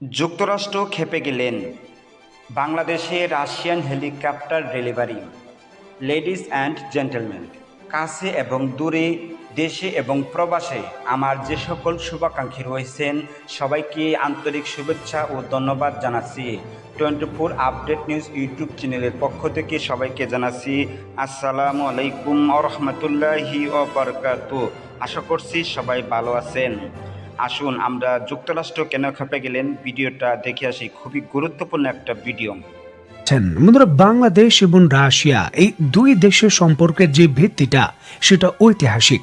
যুক্তরাষ্ট্র খেপে গেলেন। বাংলাদেশে Russian helicopter delivery, ladies and gentleman, কাছে এবং দূরে, দেশে এবং প্রবাসে। আমার যে সকল শুভাকাঙ্ক্ষী রয়েছেন, সবাইকে আন্তরিক শুভেচ্ছা ও ধন্যবাদ জানাচ্ছি। Twenty four update news YouTube চ্যানেলের পক্ষ থেকে সবাইকে জানাচ্ছি, আসসালামু আলাইকুম রহমতুল্লাহি ওবরকাত আশা করছি সবাই ভালো আছেন। আসুন, আমরা যুক্তরাষ্ট্র কেন খেপে গেলেন ভিডিওটা দেখে আসি। খুবই গুরুত্বপূর্ণ একটা ভিডিও। বন্ধুরা, বাংলাদেশ এবং রাশিয়া, এই দুই দেশের সম্পর্কের যে ভিত্তিটা, সেটা ঐতিহাসিক।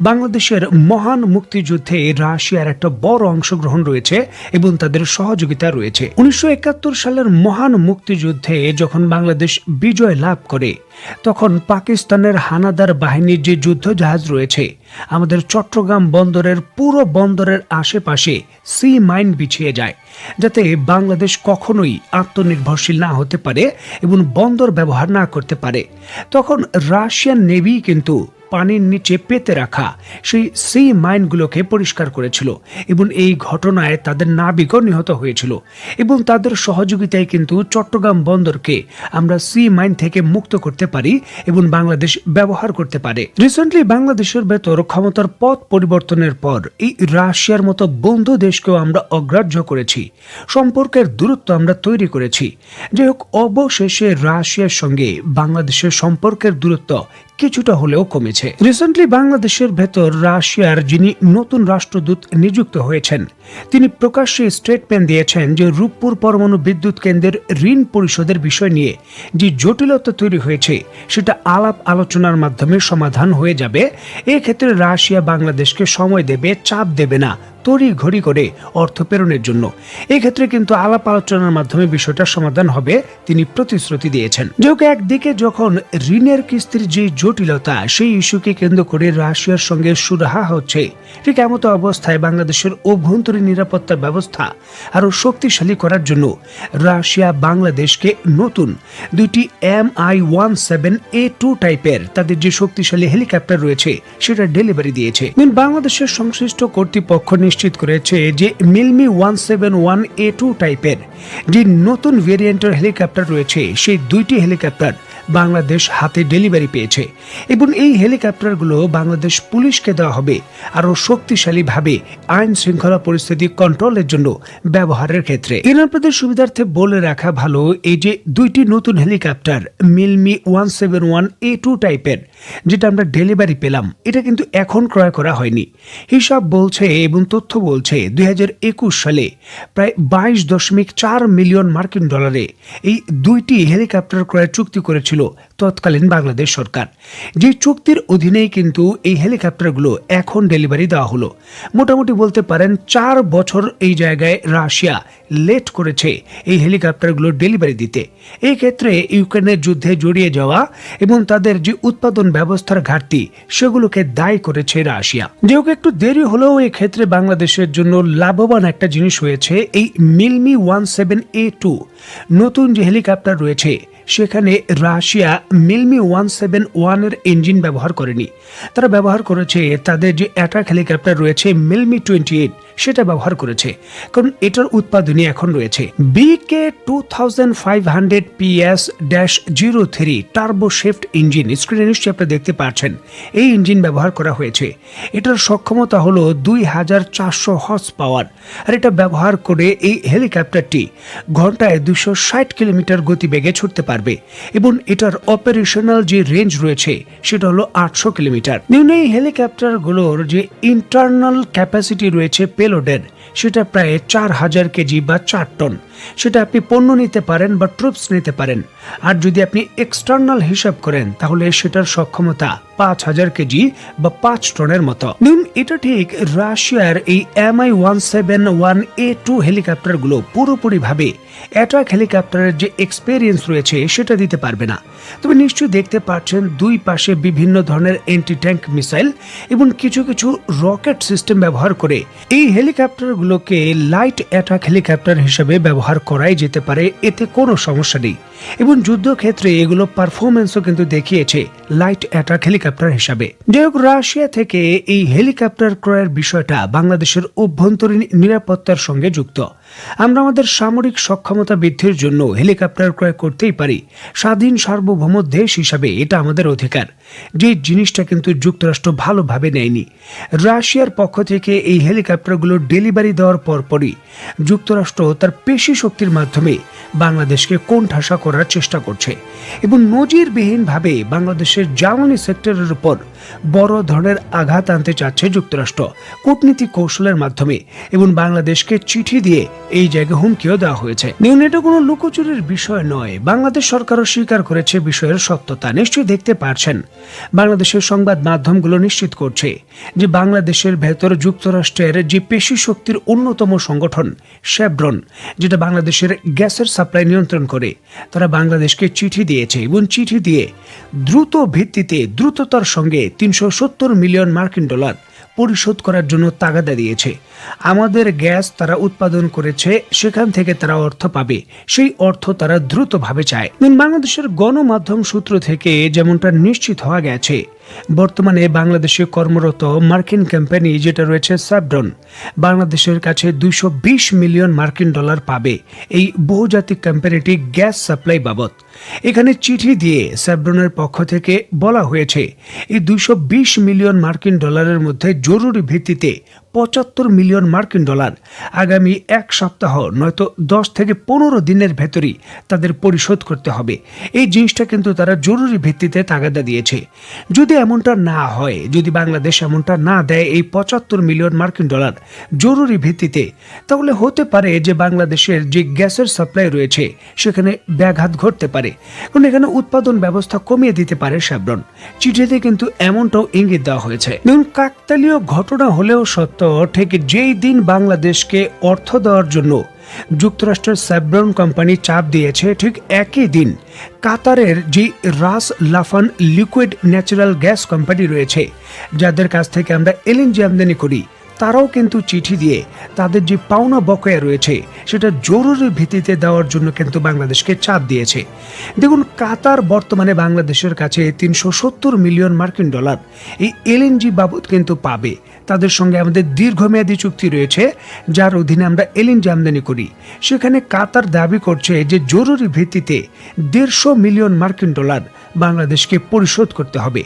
বাংলাদেশের মহান মুক্তিযুদ্ধে রাশিয়ার একটা বড় অংশগ্রহণ রয়েছে এবং তাদের সহযোগিতা রয়েছে। উনিশশো একাত্তর সালের মহান মুক্তিযুদ্ধে যখন বাংলাদেশ বিজয় লাভ করে, তখন পাকিস্তানের হানাদার বাহিনীর যে যুদ্ধ জাহাজ রয়েছে, আমাদের চট্টগ্রাম বন্দরের পুরো বন্দরের আশেপাশে সি মাইন বিছিয়ে যায়, যাতে বাংলাদেশ কখনোই আত্মনির্ভরশীল না হতে পারে এবং বন্দর ব্যবহার না করতে পারে। তখন রাশিয়ান নেভি কিন্তু পানির নিচে পেতে রাখা সেই সি মাইনগুলোকে পরিষ্কার করেছিল এবং এই ঘটনায় তাদের নাবিকও নিহত হয়েছিল এবং তাদের সহযোগিতায় কিন্তু চট্টগ্রাম বন্দরকে আমরা সি মাইন থেকে মুক্ত করতে পারি এবং বাংলাদেশ ব্যবহার করতে পারে। রিসেন্টলি বাংলাদেশের ভেতর ক্ষমতার পথ পরিবর্তনের পর এই রাশিয়ার মতো বন্ধু দেশকেও আমরা অগ্রাহ্য করেছি। সম্পর্কের দূরত্ব আমরা তৈরি করেছি। যাই হোক, অবশেষে রাশিয়ার সঙ্গে বাংলাদেশের সম্পর্কের দূরত্ব কিছুটা হলেও কমেছে। রিসেন্টলি বাংলাদেশের ভেতর রাশিয়ার যিনি নতুন রাষ্ট্রদূত নিযুক্ত হয়েছেন, তিনি প্রকাশ্যে স্টেটমেন্ট দিয়েছেন যে রূপপুর পরমাণু বিদ্যুৎ কেন্দ্রের ঋণ পরিশোধের বিষয় নিয়ে যে জটিলতা তৈরি হয়েছে, সেটা আলাপ আলোচনার মাধ্যমে সমাধান হয়ে যাবে। এক্ষেত্রে রাশিয়া বাংলাদেশকে সময় দেবে, চাপ দেবে না তড়ি ঘড়ি করে অর্থ প্রেরণের জন্য। এক্ষেত্রে কিন্তু আলাপ আলোচনার মাধ্যমে বিষয়টা সমাধান হবে, তিনি প্রতিশ্রুতি দিয়েছেন। যোগ একদিকে যখন ঋণের কিস্তির যে জটিলতা সেই ইস্যুকে কেন্দ্র করে রাশিয়ার সঙ্গে সুরাহা হচ্ছে। ঠিক এমতো অবস্থায় বাংলাদেশের অভ্যন্তরীণ নিরাপত্তা ব্যবস্থা আরও শক্তিশালী করার জন্য রাশিয়া বাংলাদেশকে নতুন দুইটি M I one seven A two টাইপের তাদের যে শক্তিশালী হেলিকপ্টার রয়েছে, সেটা ডেলিভারি দিয়েছে। বাংলাদেশের সংশ্লিষ্ট কর্তৃপক্ষ নিশ্চিত করেছে যে Mil Mi one seven one A two টাইপের যে নতুন ভেরিয়েন্টের হেলিকপ্টার রয়েছে, সেই দুইটি হেলিকপ্টার বাংলাদেশ হাতে ডেলিভারি পেয়েছে। এবং এই হেলিকপ্টারগুলো বাংলাদেশ পুলিশকে দেওয়া হবে। আরও শক্তিশালীভাবে আইন শৃঙ্খলা পরিস্থিতি কন্ট্রোলের জন্য ব্যবহারের ক্ষেত্রে। এর সুবিধার্থে বলে রাখা ভালো, এই যে দুইটি নতুন helicopter, Mil Mi one seven one A two টাইপের, যেটা আমরা ডেলিভারি পেলাম, এটা কিন্তু এখন ক্রয় করা হয়নি। হিসাব বলছে এবং তথ্য বলছে, দুই হাজার একুশ সালে প্রায় বাইশ দশমিক চার মিলিয়ন মার্কিন ডলারে এই দুইটি হেলিকপ্টার ক্রয়ের চুক্তি করেছিল তৎকালীন বাংলাদেশ সরকার। যে চুক্তির অধীনেই কিন্তু এই হেলিকপ্টারগুলো এখন ডেলিভারি দেওয়া হলো। মোটামুটি বলতে পারেন চার বছর এই জায়গায় রাশিয়া লেট করেছে এই হেলিকপ্টারগুলো ডেলিভারি দিতে। এই ক্ষেত্রে ইউক্রেনের যুদ্ধে জড়িয়ে যাওয়া এবং তাদের যে উৎপাদন ব্যবস্থার ঘাটতি, সেগুলোকে দায়ী করেছে রাশিয়া। যেহেতু একটু দেরি হলেও এই ক্ষেত্রে বাংলাদেশের জন্য লাভবান একটা জিনিস হয়েছে এই Mil Mi one seven A two. নতুন যে হেলিকপ্টার রয়েছে সেখানে Russia Mil Mi one seven ওয়ানের ইঞ্জিন ব্যবহার করেনি। তারা ব্যবহার করেছে তাদের যে অ্যাটাক হেলিকপ্টার রয়েছে মিলমি টোয়েন্টি এইট সেটা ব্যবহার করেছে। কারণ এটার উৎপাদনই এখন রয়েছে। BK two thousand five hundred PS dash zero three turbo shaft engine স্ক্রিনে নিশ্চয়ই আপনি দেখতে পাচ্ছেন। এই ইঞ্জিন ব্যবহার করা হয়েছে। এটার সক্ষমতা হলো দুই হাজার চারশো হর্স পাওয়ার আর এটা ব্যবহার করে এই হেলিকপ্টারটি ঘন্টায় দুশো ষাট কিলোমিটার গতিবেগে ছুটতে পারবে। এবং এটার অপারেশনাল যে রেঞ্জ রয়েছে, সেটা হলো আটশো কিলোমিটার। নিম্ন এই হেলিকপ্টারগুলোর যে ইন্টারনাল ক্যাপাসিটি রয়েছে পেলোডের সেটা প্রায় চার হাজার কেজি বা চার টন। সেটা আপনি পণ্য নিতে পারেন বা ট্রুপস নিতে পারেন। আর যদি আপনি এক্সটার্নাল হিসাব করেন, তাহলে সেটার সক্ষমতা পাঁচ হাজার কেজি বা পাঁচ টনের মতো। এটা ঠিক রাশিয়ার এই M I one seven one A two হেলিকপ্টারগুলো পুরোপুরিভাবে অ্যাটাক হেলিকপ্টারের যে এক্সপেরিয়েন্স রয়েছে, সেটা দিতে পারবে না। তবে নিশ্চয়ই দেখতে পাচ্ছেন দুই পাশে বিভিন্ন ধরনের এন্টি ট্যাঙ্ক মিসাইল এবং কিছু কিছু রকেট সিস্টেম ব্যবহার করে এই হেলিকপ্টারগুলোকে লাইট অ্যাটাক হেলিকপ্টার হিসেবে ব্যবহার করাই যেতে পারে, এতে কোনো সমস্যা নেই। এবং যুদ্ধক্ষেত্রে এগুলো পারফরমেন্সও কিন্তু দেখিয়েছে লাইট অ্যাটাক হেলিকপ্টার হেলিকপ্টার হিসাবে। যাই হোক রাশিয়া থেকে এই হেলিকপ্টার ক্রয়ের বিষয়টা বাংলাদেশের অভ্যন্তরীণ নিরাপত্তার সঙ্গে যুক্ত। আমরা আমাদের সামরিক সক্ষমতা বৃদ্ধির জন্য হেলিকপ্টার ক্রয় করতেই পারি। স্বাধীন সার্বভৌম দেশ হিসাবে এটা আমাদের অধিকার। যে জিনিসটা কিন্তু যুক্তরাষ্ট্র ভালোভাবে নেয়নি। রাশিয়ার পক্ষ থেকে এই হেলিকপ্টারগুলো ডেলিভারি দেওয়ার পরপরই যুক্তরাষ্ট্র তার পেশি শক্তির মাধ্যমে বাংলাদেশকে কোণঠাসা করার চেষ্টা করছে এবং নজিরবিহীনভাবে বাংলাদেশের জ্বালানি সেক্টরের উপর বড় ধরনের আঘাত আনতে চাচ্ছে যুক্তরাষ্ট্র। কূটনীতি কৌশলের মাধ্যমে এবং বাংলাদেশকে চিঠি দিয়ে এই জায়গায় হুমকিও দেওয়া হয়েছে। এটা কোনো লুকোচুরির বিষয় নয়। বাংলাদেশ সরকারও স্বীকার করেছে বিষয়ের সত্যতা। নিশ্চয়ই দেখতে পারছেন। বাংলাদেশের সংবাদ মাধ্যমগুলো নিশ্চিত করছে যে বাংলাদেশের ভেতর যুক্তরাষ্ট্রের যে পেশি শক্তির অন্যতম সংগঠন শেভরন যেটা বাংলাদেশের গ্যাসের সাপ্লাই নিয়ন্ত্রণ করে, তারা বাংলাদেশকে চিঠি দিয়েছে এবং চিঠি দিয়ে দ্রুত ভিত্তিতে দ্রুততার সঙ্গে তিনশো সত্তর মিলিয়ন মার্কিন ডলার পরিশোধ করার জন্য তাগাদা দিয়েছে। আমাদের গ্যাস তারা উৎপাদন করেছে, সেখান থেকে তারা অর্থ পাবে। সেই অর্থ তারা দ্রুতভাবে চায়। বাংলাদেশের গণমাধ্যম সূত্র থেকে যেমনটা নিশ্চিত হওয়া গেছে বর্তমানে বাংলাদেশে কর্মরত মার্কিন কোম্পানি যেটা রয়েছে স্যাবডন বাংলাদেশের কাছে দুইশো বিশ মিলিয়ন মার্কিন ডলার পাবে এই বহুজাতিক কোম্পানিটি গ্যাস সাপ্লাই বাবদ। এখানে চিঠি দিয়ে স্যাবডনের পক্ষ থেকে বলা হয়েছে, এই দুইশো বিশ মিলিয়ন মার্কিন ডলারের মধ্যে জরুরি ভিত্তিতে পঁচাত্তর মিলিয়ন মার্কিন ডলার। আগামী এক সপ্তাহ নয়তো দশ থেকে পনেরো দিনের ভেতরই তাদের পরিশোধ করতে হবে। এই জিনিসটা কিন্তু তারা জরুরি ভিত্তিতে তাগাদা দিয়েছে। যদি এমনটা না হয়, যদি বাংলাদেশ এমনটা না দেয় এই পঁচাত্তর মিলিয়ন মার্কিন ডলার জরুরি ভিত্তিতে, তাহলে হতে পারে যে বাংলাদেশের যে গ্যাসের সাপ্লাই রয়েছে, সেখানে ব্যাঘাত ঘটতে পারে। কারণ এখানে উৎপাদন ব্যবস্থা কমিয়ে দিতে পারে শ্যাবরন। চিঠিতে কিন্তু এমনটাও ইঙ্গিত দেওয়া হয়েছে। কাকতালীয় ঘটনা হলেও সত্য ঠিক যেই দিন বাংলাদেশকে অর্থ দেওয়ার জন্য যুক্তরাষ্ট্রের স্যাব্রন কোম্পানি চাপ দিয়েছে, ঠিক একই দিন কাতারের যে Ras Laffan liquid natural gas company রয়েছে, যাদের কাছ থেকে আমরা এলএনজি আমদানি করি, তারাও কিন্তু চিঠি দিয়ে তাদের যে পাওনা বকেয়া রয়েছে, সেটা জরুরি ভিত্তিতে দেওয়ার জন্য কিন্তু বাংলাদেশকে চাপ দিয়েছে। দেখুন, কাতার বর্তমানে বাংলাদেশের কাছে তিনশো সত্তর মিলিয়ন মার্কিন ডলার এই এলএনজি বাবদ কিন্তু পাবে। তাদের সঙ্গে আমাদের দীর্ঘমেয়াদী চুক্তি রয়েছে, যার অধীনে আমরা এলএনজি আমদানি করি। সেখানে কাতার দাবি করছে যে জরুরি ভিত্তিতে দেড়শো মিলিয়ন মার্কিন ডলার বাংলাদেশকে পরিশোধ করতে হবে।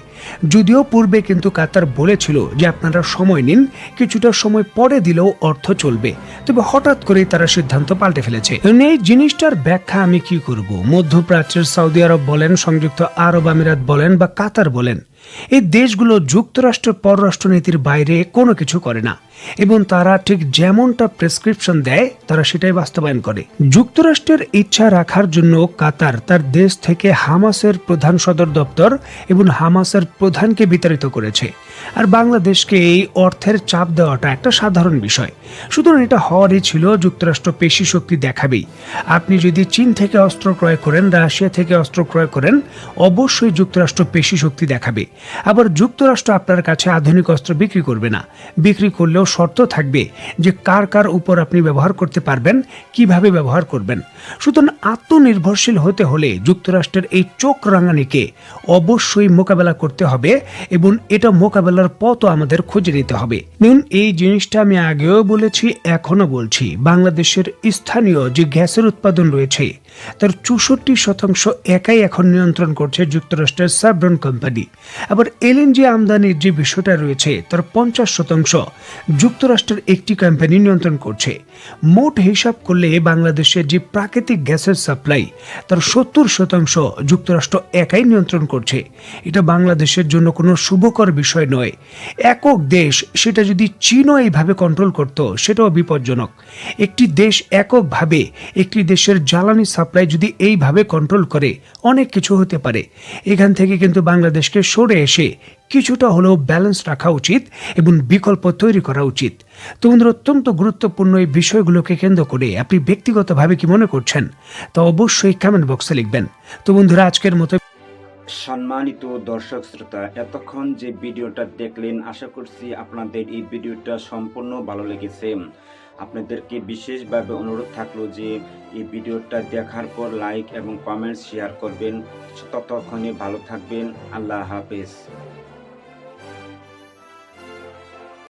যদিও পূর্বে কিন্তু কাতার বলেছিল যে আপনারা সময় নিন, কিছুটা সময় পরে দিলেও অর্থ চলবে। তবে হঠাৎ করেই তারা সিদ্ধান্ত পাল্টে ফেলেছে। এই জিনিসটার ব্যাখ্যা আমি কি করব? মধ্যপ্রাচ্যের সৌদি আরব বলেন, সংযুক্ত আরব আমিরাত বলেন বা কাতার বলেন। এই দেশগুলো যুক্তরাষ্ট্রের পররাষ্ট্রনীতির বাইরে কোনো কিছু করে না। এবং তারা ঠিক যেমনটা প্রেসক্রিপশন দেয়, তারা সেটাই বাস্তবায়ন করে। যুক্তরাষ্ট্রের ইচ্ছা রাখার জন্য কাতার তার দেশ থেকে হামাসের প্রধান সদর দপ্তর এবং হামাসের প্রধানকে বিতাড়িত করেছে। আর বাংলাদেশকে এই অর্থের চাপ দেওয়াটা একটা সাধারণ বিষয়। সুতরাং এটা হওয়ারই ছিল যুক্তরাষ্ট্র পেশি শক্তি দেখাবেই। আপনি যদি চীন থেকে অস্ত্র ক্রয় করেন, রাশিয়া থেকে অস্ত্র ক্রয় করেন, অবশ্যই যুক্তরাষ্ট্র পেশি শক্তি দেখাবে। আবার যুক্তরাষ্ট্র আপনার কাছে আধুনিক অস্ত্র বিক্রি করবে না। বিক্রি করলেও শর্ত থাকবে যে কার কার উপর আপনি ব্যবহার করতে পারবেন, কীভাবে ব্যবহার করবেন। সুতরাং আত্মনির্ভরশীল হতে হলে যুক্তরাষ্ট্রের এই চোখ রাঙানিকে অবশ্যই মোকাবেলা করতে হবে এবং এটা মোকাবেলার পথও আমাদের খুঁজে নিতে হবে। দেখুন এই জিনিসটা আমি আগেও বলেছি এখনও বলছি। বাংলাদেশের স্থানীয় যে গ্যাসের উৎপাদন রয়েছে, তার চৌষট্টি শতাংশ একাই এখন নিয়ন্ত্রণ করছে যুক্তরাষ্ট্রের সাবরন কোম্পানি। আবার এলএনজি আমদানির যে বিষয়টা রয়েছে, তার পঞ্চাশ শতাংশ যুক্তরাষ্ট্রের একটি কোম্পানি নিয়ন্ত্রণ করছে। মোট হিসাব করলে বাংলাদেশের যে প্রাকৃতিক গ্যাসের সাপ্লাই, তার সত্তর শতাংশ যুক্তরাষ্ট্র একাই নিয়ন্ত্রণ করছে। এটা বাংলাদেশের জন্য কোনো শুভকর বিষয় নয়। একক দেশ, সেটা যদি চীনও এইভাবে কন্ট্রোল করত, সেটাও বিপজ্জনক। একটি দেশ এককভাবে, একটি দেশের জ্বালানি সাপ্লাই যদি এইভাবে কন্ট্রোল করে, অনেক কিছু হতে পারে। এখান থেকে কিন্তু বাংলাদেশকে সরে এসে কিছুটা হলেও ব্যালেন্স রাখা উচিত এবং বিকল্প তৈরি করা উচিত। তো বন্ধুরা, অত্যন্ত গুরুত্বপূর্ণ এই বিষয়গুলোকে কেন্দ্র করে আপনি ব্যক্তিগতভাবে কি মনে করছেন? তা অবশ্যই কমেন্ট বক্সে লিখবেন। তো বন্ধুরা, আজকের মতো সম্মানিত দর্শক শ্রোতা, এতক্ষণ যে ভিডিওটা দেখলেন, আশা করছি আপনাদের এই ভিডিওটা সম্পূর্ণ ভালো লেগেছে। আপনাদেরকে বিশেষভাবে অনুরোধ থাকল যে এই ভিডিওটা দেখার পর লাইক এবং কমেন্ট শেয়ার করবেন। ততক্ষণে ভালো থাকবেন। আল্লাহ হাফেজ।